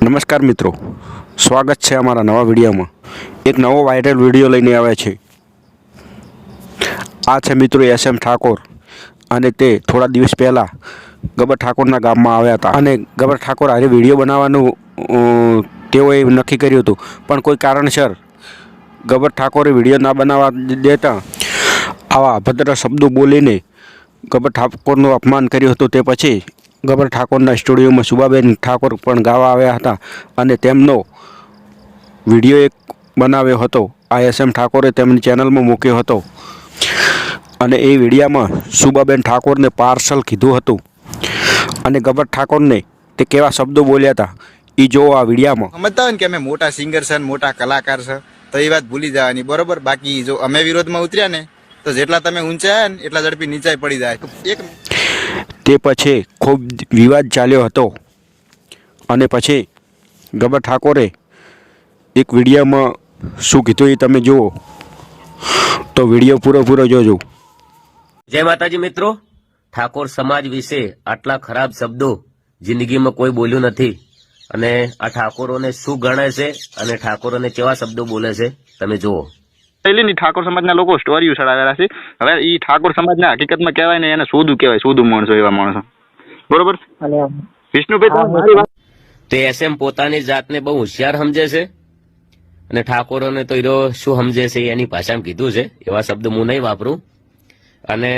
નમસ્કાર મિત્રો. સ્વાગત છે અમારા નવા વિડીયોમાં. એક નવો વાયરલ વીડિયો લઈને આવ્યા છે. આ છે મિત્રો એસ એમ ઠાકોર. અને તે થોડા દિવસ પહેલાં ગબર ઠાકોરના ગામમાં આવ્યા હતા. અને ગબર ઠાકોર આજે વીડિયો બનાવવાનું તેઓએ નક્કી કર્યું હતું. પણ કોઈ કારણસર ગબર ઠાકોરે વીડિયો ના બનાવવા દેતા આવા અભદ્ર શબ્દો બોલીને ગબર ઠાકોરનું અપમાન કર્યું હતું. તે પછી ગબર ઠાકોરના સ્ટુડિયોમાં સુભાબેન ઠાકોર પણ ગાવા આવ્યા હતા અને તેમનો વીડિયો એક બનાવ્યો હતો. આ એસ એમ ઠાકોરે તેમની ચેનલમાં મૂક્યો હતો. અને એ વિડીયામાં સુભાબેન ઠાકોરને પાર્સલ કીધું હતું. અને ગબર ઠાકોરને તે કેવા શબ્દો બોલ્યા હતા એ જો આ વિડીયામાં. સમજતા હોય ને કે અમે મોટા સિંગર છે મોટા કલાકાર છે, તો એ વાત ભૂલી જવાની. બરોબર, બાકી જો અમે વિરોધમાં ઉતર્યા ને, તો જેટલા તમે ઊંચા ને, એટલા ઝડપી નીચાઈ પડી જાય. એક તે પછી ખૂબ વિવાદ ચાલ્યો હતો. અને પછી ગબર ઠાકોરે એક વિડીયોમાં શું કીધું એ તમે જુઓ. તો વીડિયો પૂરો જોજો. જય માતાજી મિત્રો. ઠાકોર સમાજ વિશે આટલા ખરાબ શબ્દો જિંદગીમાં કોઈ બોલ્યું નથી. અને આ ઠાકોરોને શું ગણે છે અને ઠાકોરોને કેવા શબ્દો બોલે છે, તમે જુઓ. પહેલીની ઠાકોર સમાજના લોકો સ્ટોરીઓ ચડાવેલા છે. હવે એ ઠાકોર સમાજના હકીકતમાં કહેવાય ને એને સોદું કહેવાય સોદું માણસો એવા માણસો. બરોબર? વિષ્ણુભાઈ તો એસ એમ પોતાની જાતને બહુ હોશિયાર સમજે છે અને ઠાકોરોને તો હીરો શું સમજે છે એની ભાષામાં કીધું છે એવા શબ્દ હું નહીં વાપરું. અને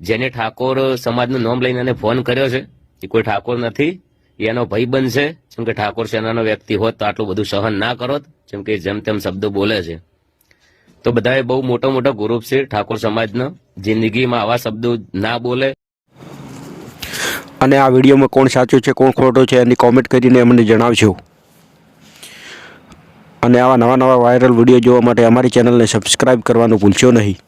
જેને ઠાકોર સમાજનું નામ લઈને એને ફોન કર્યો છે એ કોઈ ઠાકોર નથી એ એનો ભાઈ બનશે જેમ કે ઠાકોર સેનાનો વ્યક્તિ હોત તો આટલું બધું સહન ના કરો જેમ કે જેમ તેમ શબ્દો બોલે છે. તો બધાએ બહુ મોટો મોટો ગ્રુપ છે, ઠાકોર સમાજનો, જિંદગીમાં આવા શબ્દો ના બોલે. અને આ વિડીયોમાં કોણ સાચું છે, કોણ ખોટો છે, એની કોમેન્ટ કરીને અમને જણાવજો. અને આવા નવા નવા વાયરલ વીડિયો જોવા માટે અમારી ચેનલને સબસ્ક્રાઈબ કરવાનું ભૂલશો નહીં.